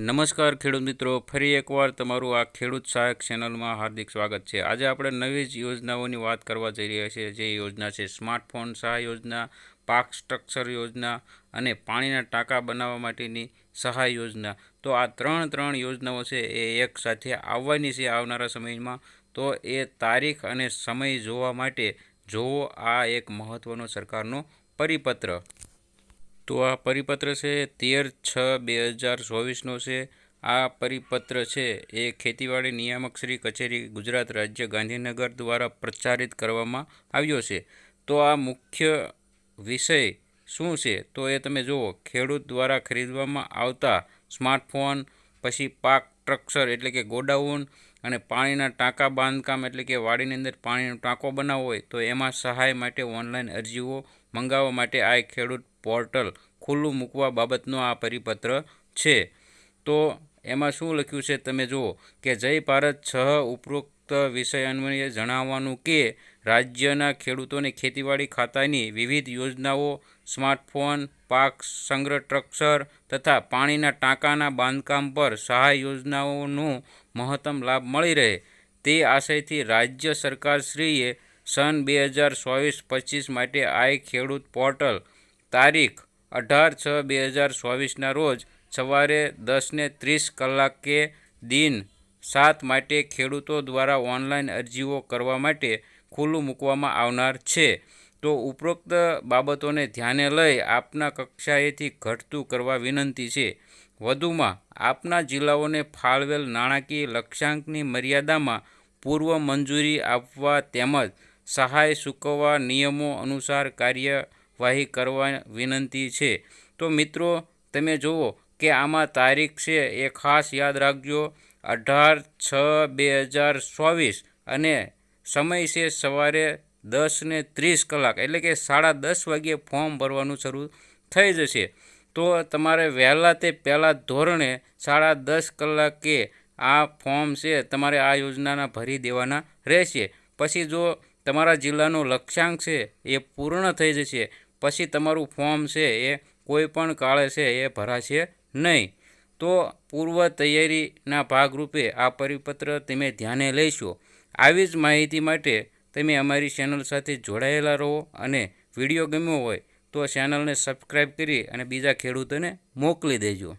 નમસ્કાર ખેડૂત મિત્રો, ફરી એકવાર તમારું આ ખેડૂત સહાયક ચેનલમાં હાર્દિક સ્વાગત છે. આજે આપણે નવી જ યોજનાઓની વાત કરવા જઈ રહ્યા છીએ. જે યોજના છે, સ્માર્ટફોન સહાય યોજના, પાક સ્ટ્રક્ચર યોજના અને પાણીના ટાંકા બનાવવા માટેની સહાય યોજના. તો આ ત્રણ ત્રણ યોજનાઓ છે એ એક સાથે આવવાની છે આવનારા સમયમાં. તો એ તારીખ અને સમય જોવા માટે જોવો આ એક મહત્ત્વનો સરકારનો પરિપત્ર. તો આ પરિપત્ર છે તેર છ બે હજાર ચોવીસનો છે. આ પરિપત્ર છે એ ખેતીવાડી નિયામક શ્રી કચેરી ગુજરાત રાજ્ય ગાંધીનગર દ્વારા પ્રચારિત કરવામાં આવ્યો છે. તો આ મુખ્ય વિષય શું છે? તો એ તમે જુઓ, ખેડૂત દ્વારા ખરીદવામાં આવતા સ્માર્ટફોન, પછી પાક સ્ટ્રક્ચર એટલે કે ગોડાઉન અને પાણીના ટાંકા બાંધકામ એટલે કે વાડીની અંદર પાણીનો ટાંકો બનાવવો હોય તો એમાં સહાય માટે ઓનલાઈન અરજીઓ મંગાવવા માટે આ ખેડૂત પોર્ટલ ખુલ્લું મૂકવા બાબતનો આ પરિપત્ર છે. તો એમાં શું લખ્યું છે? તમે જુઓ કે જય ભારત છ ઉપરોક્ત વિષય અન્વયે જણાવવાનું કે રાજ્યના ખેડૂતોને ખેતીવાડી ખાતાની વિવિધ યોજનાઓ, સ્માર્ટફોન, પાક સંગ્રહ સ્ટ્રક્ચર તથા પાણીના ટાંકાના બાંધકામ પર સહાય યોજનાઓનો મહત્તમ લાભ મળી રહે. તે આશયથી રાજ્ય સરકારશ્રીએ સન બે હજાર ચોવીસ પચીસ માટે આય ખેડૂત પોર્ટલ તારીખ અઢાર છ બે હજાર ચોવીસના રોજ સવારે દસને ત્રીસ કલાકે દિન સાત માટે ખેડૂતો દ્વારા ઓનલાઈન અરજીઓ કરવા માટે ખુલ્લું મૂકવામાં આવનાર છે. તો ઉપરોક્ત બાબતોને ધ્યાને લઈ આપના કક્ષાએથી ઘટતું કરવા વિનંતી છે. વધુમાં, આપના જિલ્લાઓને ફાળવેલ નાણાકીય લક્ષ્યાંકની મર્યાદામાં પૂર્વ મંજૂરી આપવા તેમજ સહાય ચૂકવવા નિયમો અનુસાર કાર્યવાહી કરવા વિનંતી છે. તો મિત્રો, તમે જુઓ કે આમાં તારીખ છે એ ખાસ યાદ રાખજો. અઢાર છ બે હજાર ચોવીસ અને સમય છે સવારે દસ ને ત્રીસ કલાક, એટલે કે સાડા દસ વાગ્યે ફોર્મ ભરવાનું શરૂ થઈ જશે. તો તમારે વહેલા તે પહેલાં ધોરણે સાડા દસ કલાકે આ ફોર્મ છે તમારે આ યોજનાના ભરી દેવાના રહેશે. પછી જો તમારા જિલ્લાનો લક્ષ્યાંક છે એ પૂર્ણ થઈ જશે, પછી તમારું ફોર્મ છે એ કોઈ પણ કાળે છે એ ભરાશે નહીં. તો પૂર્વ તૈયારીના ભાગરૂપે આ પરિપત્ર તમે ધ્યાને લઈશો આવી જ માહિતી માટે તમે અમારી ચેનલ સાથે જોડાયેલા રહો અને વીડિયો ગમ્યો હોય તો ચેનલને સબસ્ક્રાઈબ કરી અને બીજા ખેડૂતોને મોકલી દેજો.